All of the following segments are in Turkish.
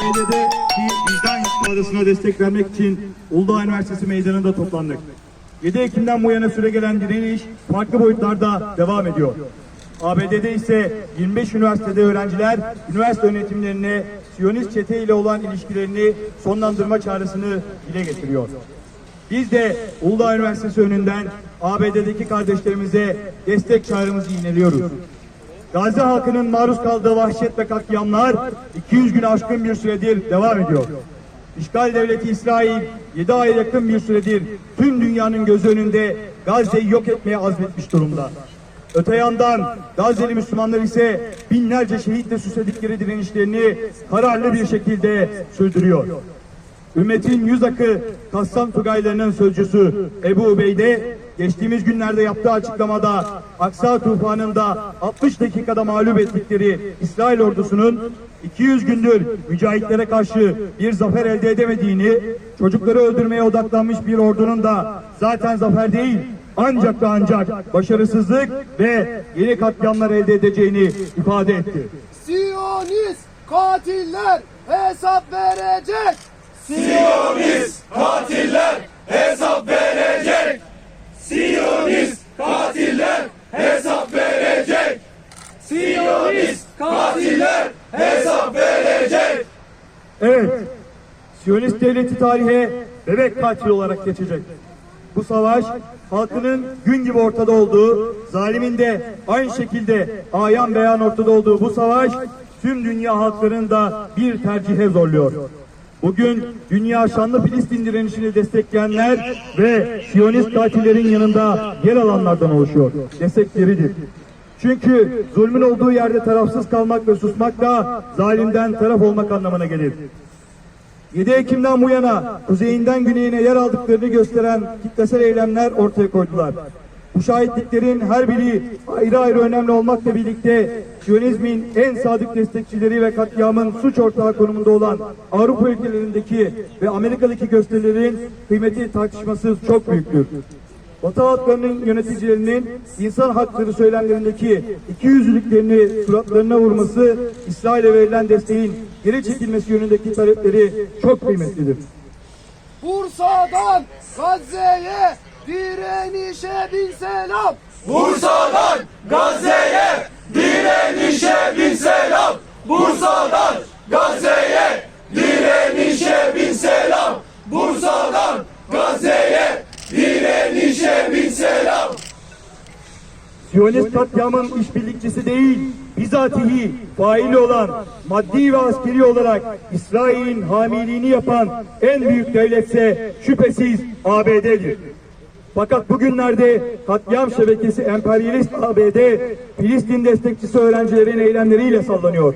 ABD'de bir vicdan ifadesine destek vermek için Uludağ Üniversitesi meydanında toplandık. 7 Ekim'den bu yana süre gelen direniş farklı boyutlarda devam ediyor. ABD'de ise 25 üniversitede öğrenciler üniversite yönetimlerine Siyonist çete ile olan ilişkilerini sonlandırma çağrısını dile getiriyor. Biz de Uludağ Üniversitesi önünden ABD'deki kardeşlerimize destek çağrımızı yineliyoruz. Gazi halkının maruz kaldığı vahşet ve katliamlar 200 gün aşkın bir süredir devam ediyor. İşgal devleti İsrail 7 aya yakın bir süredir tüm dünyanın göz önünde Gazze'yi yok etmeye azmetmiş durumda. Öte yandan Gazze'li Müslümanlar ise binlerce şehitle süsledikleri direnişlerini kararlı bir şekilde sürdürüyor. Ümmetin yüz akı Kassam Tugaylarının sözcüsü Ebu Ubeyde geçtiğimiz günlerde yaptığı açıklamada Aksa tufanında 60 dakikada mağlup ettikleri İsrail ordusunun 200 gündür mücahitlere karşı bir zafer elde edemediğini, çocukları öldürmeye odaklanmış bir ordunun da zaten zafer değil ancak ve ancak başarısızlık ve yeni katliamlar elde edeceğini ifade etti. Siyonist katiller hesap verecek. Siyonist katiller hesap verecek. Siyonist katiller hesap verecek. Siyonist katiller hesap verecek. Evet, Siyonist devleti tarihe bebek katili olarak geçecek. Bu savaş halkının gün gibi ortada olduğu, zalimin de aynı şekilde ayan beyan ortada olduğu bu savaş tüm dünya halklarını da bir tercihe zorluyor. Bugün dünya şanlı Filistin direnişini destekleyenler ve Siyonist katillerin yanında yer alanlardan oluşuyor. Destekleridir. Çünkü zulmün olduğu yerde tarafsız kalmak ve susmak da zalimden taraf olmak anlamına gelir. 7 Ekim'den bu yana kuzeyinden güneyine yer aldıklarını gösteren kitlesel eylemler ortaya koydular. Bu şahitliklerin her biri ayrı ayrı önemli olmakla birlikte Siyonizmin en sadık destekçileri ve katliamın suç ortağı konumunda olan Avrupa ülkelerindeki ve Amerika'daki gösterilerin kıymeti tartışmasız çok büyüktür. Batı halklarının yöneticilerinin insan hakları söylemlerindeki iki yüzlülüklerini suratlarına vurması, İsrail'e verilen desteğin geri çekilmesi yönündeki talepleri çok kıymetlidir. Bursa'dan Gazze'ye direnişe bin selam. Bursa'dan Gazze'ye direnişe bin selam. Bursa'dan Gazze'ye direnişe bin selam. Bursa'dan Gazze'ye direnişe bin selam. Siyonist katliamın işbirlikçisi değil, bizatihi faili olan, maddi ve askeri olarak İsrail'in hamiliğini yapan en büyük devletse şüphesiz ABD'dir. Fakat bugünlerde katliam şebekesi emperyalist ABD, Filistin destekçisi öğrencilerin eylemleriyle sallanıyor.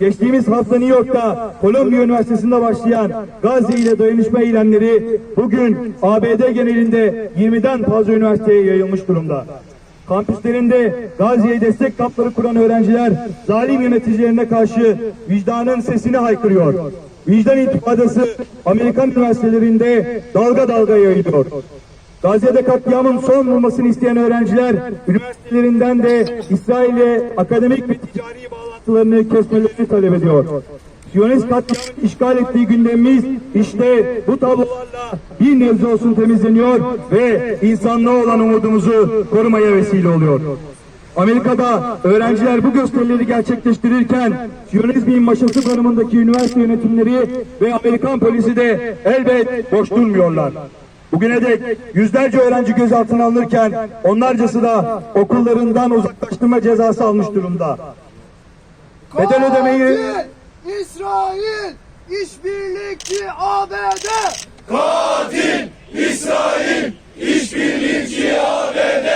Geçtiğimiz hafta New York'ta Columbia Üniversitesi'nde başlayan Gazze ile dayanışma eylemleri bugün ABD genelinde 20'den fazla üniversiteye yayılmış durumda. Kampüslerinde Gazze'ye destek kampları kuran öğrenciler zalim yöneticilerine karşı vicdanın sesini haykırıyor. Vicdan intifadası Amerikan üniversitelerinde dalga dalga yayılıyor. Gazze'de katliamın son bulmasını isteyen öğrenciler üniversitelerinden de İsrail'le akademik ve ticari bağlantılarını kesmelerini talep ediyor. Siyonist katliamın işgal ettiği gündemimiz işte bu tablolarla bir nebze olsun temizleniyor ve insanlığa olan umudumuzu korumaya vesile oluyor. Amerika'da öğrenciler bu gösterileri gerçekleştirirken Siyonizmin maşası konumundaki üniversite yönetimleri ve Amerikan polisi de elbet boş durmuyorlar. Bugüne dek yüzlerce öğrenci gözaltına alınırken onlarcası da okullarından uzaklaştırma cezası almış durumda. Bedel ödemeyi İsrail işbirlikçi ABD. Katil İsrail işbirlikçi ABD.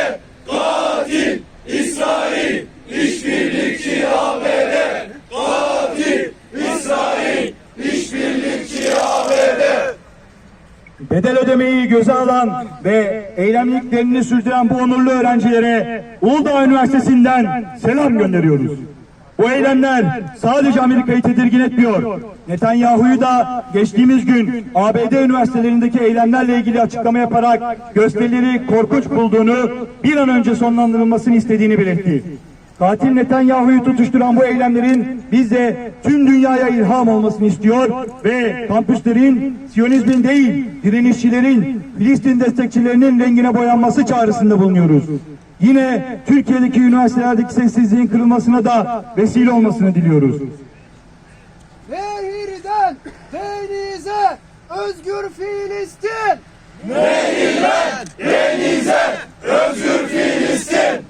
Katil İsrail işbirlikçi ABD. Katil İsrail işbirlikçi ABD. bedel ödemeyi göze alan ve eylemliklerini sürdüren bu onurlu öğrencilere Uludağ Üniversitesi'nden selam gönderiyoruz. Bu eylemler sadece Amerika'yı tedirgin etmiyor. Netanyahu'yu da geçtiğimiz gün ABD üniversitelerindeki eylemlerle ilgili açıklama yaparak gösterileri korkunç bulduğunu, bir an önce sonlandırılmasını istediğini belirtti. Katil Netanyahu'yu tutuşturan bu eylemlerin bize tüm dünyaya ilham olmasını istiyor ve kampüslerin Siyonizmin değil direnişçilerin Filistin destekçilerinin rengine boyanması çağrısında bulunuyoruz. Yine Türkiye'deki üniversitelerdeki sessizliğin kırılmasına da vesile olmasını diliyoruz. Nehirden denize özgür Filistin. Denize özgür Filistin.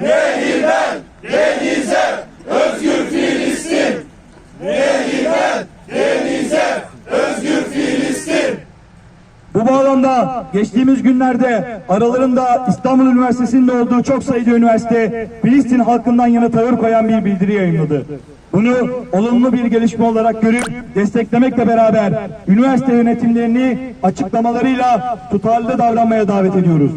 Nehirden denize özgür Filistin. Nehirden denize özgür Filistin. Bu bağlamda geçtiğimiz günlerde aralarında İstanbul Üniversitesi'nde olduğu çok sayıda üniversite Filistin halkından yana tavır koyan bir bildiri yayınladı. Bunu olumlu bir gelişme olarak görüp desteklemekle beraber üniversite yönetimlerini açıklamalarıyla tutarlı davranmaya davet ediyoruz.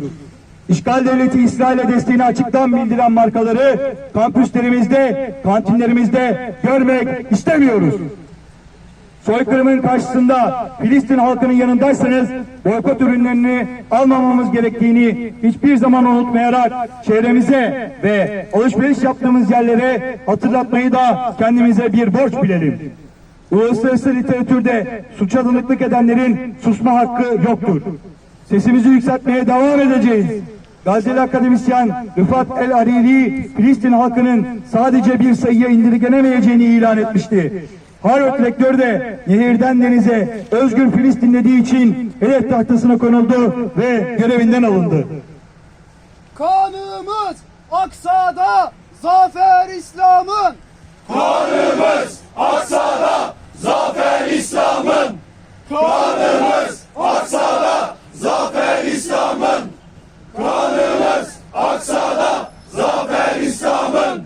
İşgal devleti İsrail'e desteğini açıktan bildiren markaları kampüslerimizde, kantinlerimizde görmek istemiyoruz. Soykırımın karşısında Filistin halkının yanındaysanız boykot ürünlerini almamamız gerektiğini hiçbir zaman unutmayarak çevremize ve alışveriş yaptığımız yerlere hatırlatmayı da kendimize bir borç bilelim. Uluslararası literatürde suça tanıklık edenlerin susma hakkı yoktur. Sesimizi yükseltmeye devam edeceğiz. Gazeli akademisyen Rıfat El Hariri, Filistin halkının sadece bir sayıya indirgenemeyeceğini ilan etmişti. Harvard rektör de nehirden denize özgür Filistin dediği için hedef tahtasına konuldu ve görevinden alındı. Kanımız Aksa'da zafer İslam'ın. Kanımız Aksa'da zafer İslam'ın. Kanımız Aksa'da zafer İslam'ın. Kanımız Aksa'da zafer İslam'ın.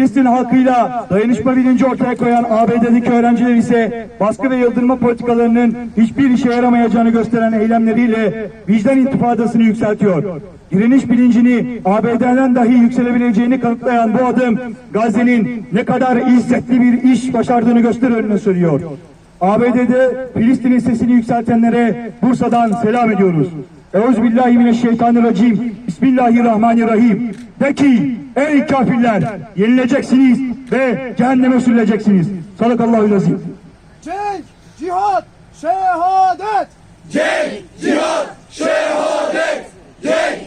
Filistin halkıyla dayanışma bilinci ortaya koyan ABD'deki öğrenciler ise baskı ve yıldırma politikalarının hiçbir işe yaramayacağını gösteren eylemleriyle vicdan intifadasını yükseltiyor. Direniş bilincini ABD'den dahi yükselebileceğini kanıtlayan bu adım Gazze'nin ne kadar izzetli bir iş başardığını göster önüne sürüyor. ABD'de Filistin'in sesini yükseltenlere Bursa'dan selam ediyoruz. Euzubillahimineşşeytanirracim. Bismillahirrahmanirrahim. De ki ey kafirler yenileceksiniz ve cehenneme sürüleceksiniz. Sadakallahu lazim. Cenk, cihat, şehadet. Cenk, cihat, şehadet. Cenk,